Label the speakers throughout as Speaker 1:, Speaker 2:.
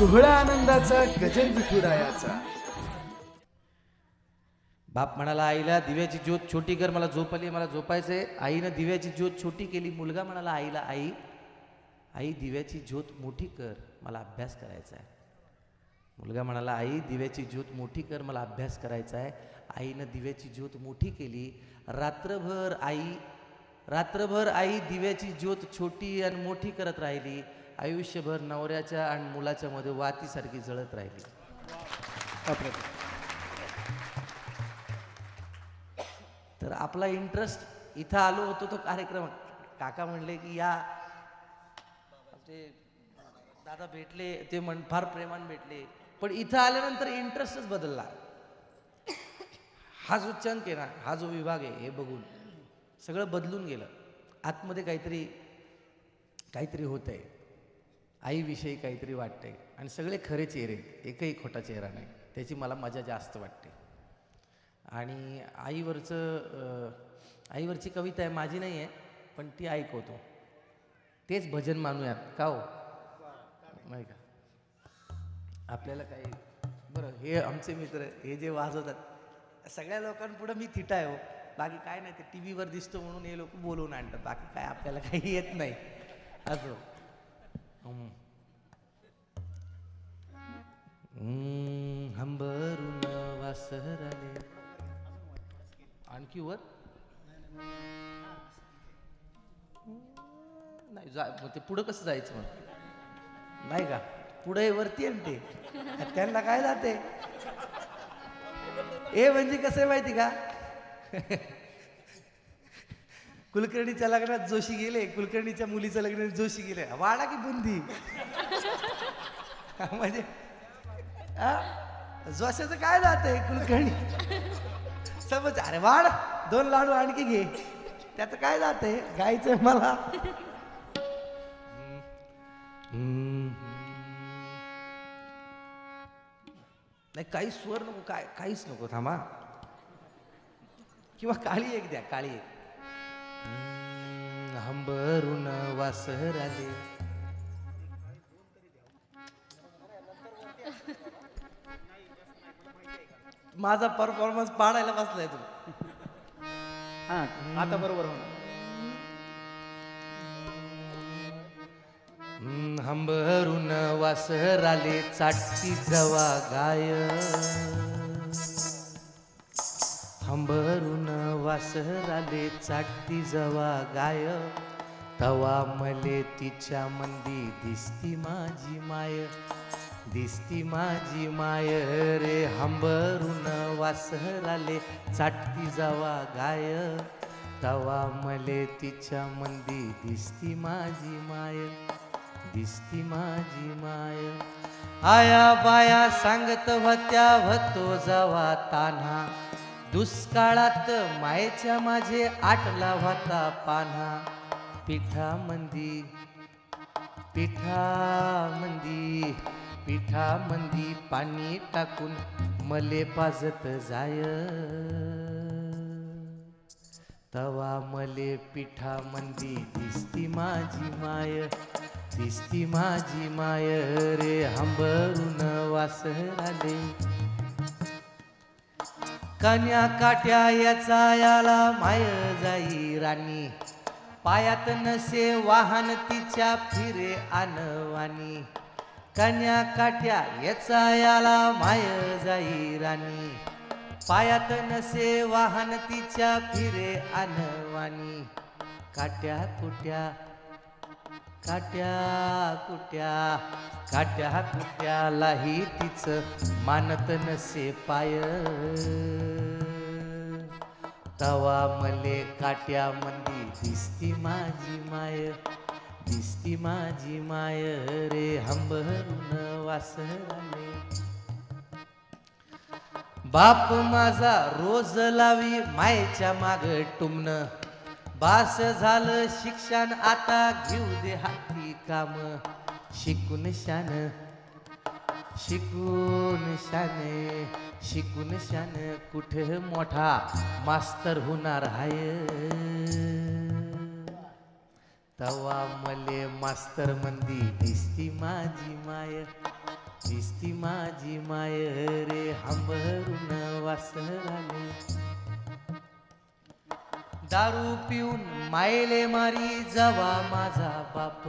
Speaker 1: सोहळा आनंदाचा गजर विठुरायाचा.
Speaker 2: बाप म्हणाला आईला दिव्याची ज्योत छोटी कर मला झोपली मला झोपायचंय. आईनं दिव्याची ज्योत छोटी केली. मुलगा म्हणाला आईला आई आई दिव्याची ज्योत मोठी कर मला अभ्यास करायचा आहे. मुलगा म्हणाला आई दिव्याची ज्योत मोठी कर मला अभ्यास करायचा आहे. आईनं दिव्याची ज्योत मोठी केली. रात्रभर आई रात्रभर आई दिव्याची ज्योत छोटी आणि मोठी करत राहिली. आयुष्यभर नवऱ्याच्या आणि मुलाच्या मध्ये वातीसारखी जळत राहिली. तर आपला इंटरेस्ट इथं आलो होतो तो कार्यक्रम. काका म्हणले की या ते दादा भेटले ते म्हण फार प्रेमान भेटले. पण इथं आल्यानंतर इंटरेस्टच बदलला. हा जो चंक आहे ना हा जो विभाग आहे हे बघून सगळं बदलून गेलं. आतमध्ये काहीतरी काहीतरी होत आहे आईविषयी काहीतरी वाटते आणि सगळे खरे चेहरे आहेत. एकही खोटा चेहरा नाही. त्याची मला मजा जास्त वाटते. आणि आईवरचं आईवरची कविता आहे माझी नाही आहे पण ती ऐकवतो. तेच भजन मानूयात. का हो? नाही का? आपल्याला काही बरं हे आमचे मित्र हे जे वाजवतात सगळ्या लोकांपुढं मी थिटा आहे हो. बाकी काय नाही ते टी व्हीवर दिसतो म्हणून हे लोक बोलवून आणतात. बाकी काय आपल्याला काही येत नाही. असं. हंबरून वासराले आणखी वर नाही जा मग ते पुढं कसं जायचं मग नाही का? पुढे वरती आहे ते. त्यांना काय जाते? ए म्हणजे कसं आहे माहिती का? कुलकर्णीच्या लग्नात जोशी गेले कुलकर्णीच्या मुलीचं लग्न जोशी गेले. वाडा की बुंदी? म्हणजे हा? जोशाचं काय जात आहे कुलकर्णी? समज अरे वाढ दोन लाडू आणखी घे. त्याचं काय जाते गायचं मला. नाही काही स्वर नको काय काहीच नको थांबा. किंवा काळी एक द्या काळी एक. हंबरून वासर आले माझा परफॉर्मन्स पाडायला बसलाय तू.
Speaker 3: हा आता बरोबर होणार.
Speaker 2: हंबरून वासर आले चाटती जवा गाय हंबरून वासर आले चाटती जवा गाय. तवा मले तिच्या मंदी दिसती माझी माय. दिसती माझी माय रे हंबरून वासर आले चाटती जवा गाय. तवा मले तिच्या मंदी दिसती माझी माय. दिसती माझी माय. आया बाया सांगत होत्या भतो जवा तान्हा. दुष्काळात मायेच्या माझे आटला होता पान्हा. पिठा मंदी पिठा मंदी पिठा मंदी पाणी टाकून मले पाजत जाय. तवा मले पिठा मंदी दिसती माझी माय दिसती माझी माय रे हंबरून वासर आले कन्या काट्या याचा याला माय जाई राणी. पायात नसे वाहन तिच्या फिरे आणवानी कन्या काट्या याचा याला माय जाई राणी. पायात नसे वाहन तिच्या फिरे आणवानी काट्या कुट्या काट्या कुट्या काट्या कुट्यालाही तिचं मानत नसे पाय. तवा मले काट्या मंदी दिसती माझी माय दिसती माझी माय रे हंबरून वासराले. बाप माझा रोज लावी मायच्या माग टुमन बास झालं शिक्षण आता घेऊ दे हाती काम. शिकून शान शिकून शाने शिकून शान. कुठे मोठा मास्तर होणार हाय? तवा मले मास्तर मंदी दिसती माझी माय. दिसती माझी माय रे हांबरून वासराले. दारू पिऊन मायले मारी जवा माझा बाप.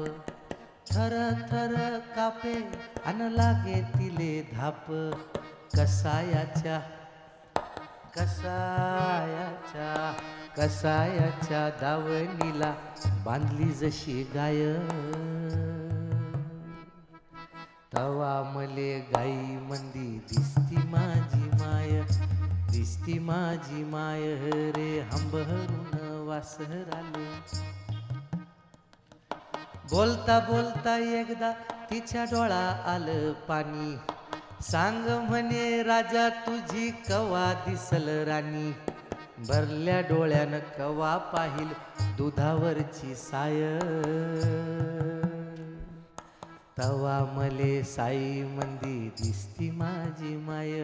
Speaker 2: थर थर कापे अन लागे तिले धाप. कसायाच्या कसायाच्या कसायाच्या दावणीला बांधली जशी गाय. तवा मले गाई मंदी दिसती ती माझी माय रे हंबरून वासराले. बोलता बोलता एकदा तिच्या डोळा आलं पाणी. सांग म्हणे राजा तुझी कवा दिसल राणी? भरल्या डोळ्यानं कवा पाहिल दुधावरची साय? तवा मले साई मंदी दिसती माझी माय.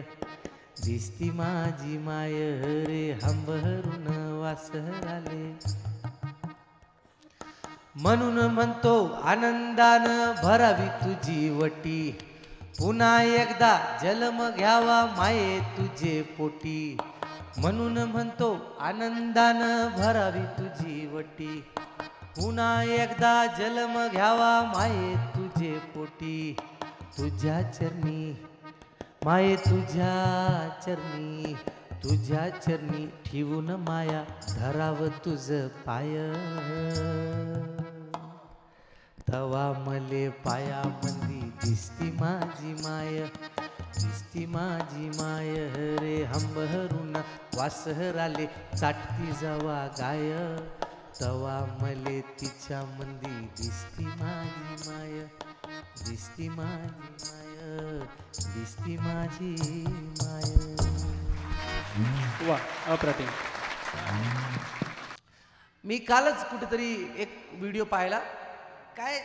Speaker 2: दिसती माझी माय रे हंबरून वासराले. म्हणून म्हणतो आनंदानं भरावी तुझी वटी. पुन्हा एकदा जन्म घ्यावा माये तुझे पोटी. म्हणून म्हणतो आनंदानं भरावी तुझी वटी. पुन्हा एकदा जन्म घ्यावा माये तुझे पोटी. तुझ्या चरणी माये तुझ्या चरणी तुझ्या चरणी ठेवून माया धराव तुझ पाय. तवा मले पाया मंदी दिसती माझी माय दिसती माझी माय. रे हंबरून वासहराले चाटती जवा गाय. तवा मले तिच्या मंदी दिसती माझी माय दिसती माझी माय. दिसती माझी माय.
Speaker 3: वा अप्रतिम.
Speaker 2: मी कालच कुठेतरी एक व्हिडिओ पाहिला. काय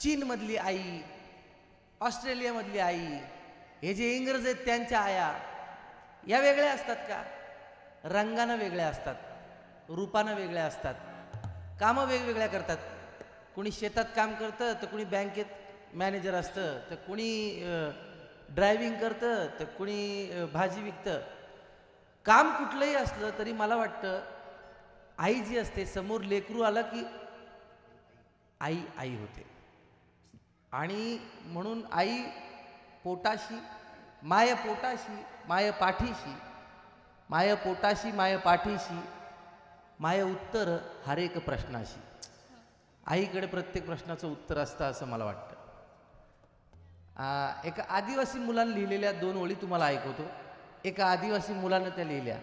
Speaker 2: चीनमधली आई ऑस्ट्रेलियामधली आई हे जे इंग्रज आहेत त्यांच्या आया या वेगळ्या असतात का? रंगानं वेगळ्या असतात रूपानं वेगळ्या असतात कामं वेगवेगळ्या करतात. कुणी शेतात काम करतं तर कुणी बँकेत मॅनेजर असतं तर कुणी ड्रायव्हिंग करतं तर कुणी भाजी विकतं. काम कुठलंही असलं तरी मला वाटतं आई जी असते समोर लेकरू आलं की आई आई होते. आणि म्हणून आई पोटाशी माय पोटाशी माय पाठीशी माय पोटाशी माय पाठीशी माय उत्तर हर एक प्रश्नाशी. आईकडे प्रत्येक प्रश्नाचं उत्तर असतं असं मला वाटतं. एका आदिवासी मुलानं लिहिलेल्या दोन ओळी तुम्हाला ऐकवतो. एका आदिवासी मुलानं त्या लिहिल्या.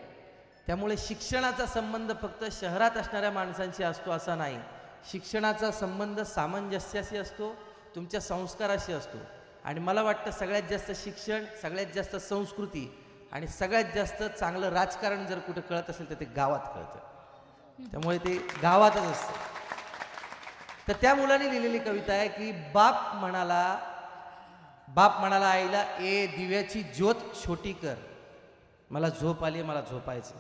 Speaker 2: त्यामुळे शिक्षणाचा संबंध फक्त शहरात असणाऱ्या माणसांशी असतो असा नाही. शिक्षणाचा संबंध सामंजस्याशी असतो तुमच्या संस्काराशी असतो. आणि मला वाटतं सगळ्यात जास्त शिक्षण सगळ्यात जास्त संस्कृती आणि सगळ्यात जास्त चांगलं राजकारण जर कुठं कळत असेल तर ते गावात कळतं. त्यामुळे ते गावातच असतं. तर त्या मुलाने लिहिलेली कविता आहे की बाप म्हणाला बाप म्हणाला आईला ए दिव्याची ज्योत छोटी कर. मला झोप आली मला झोपायचं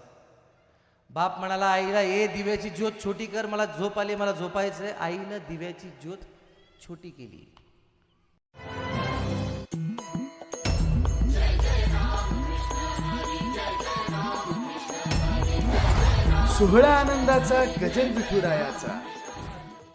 Speaker 2: बाप म्हणाला आईला ए दिव्याची ज्योत छोटी कर मला झोप आली मला झोपायचं आईनं दिव्याची ज्योत छोटी केली.
Speaker 1: सोहळा आनंदाचा गजर विठुरायाचा.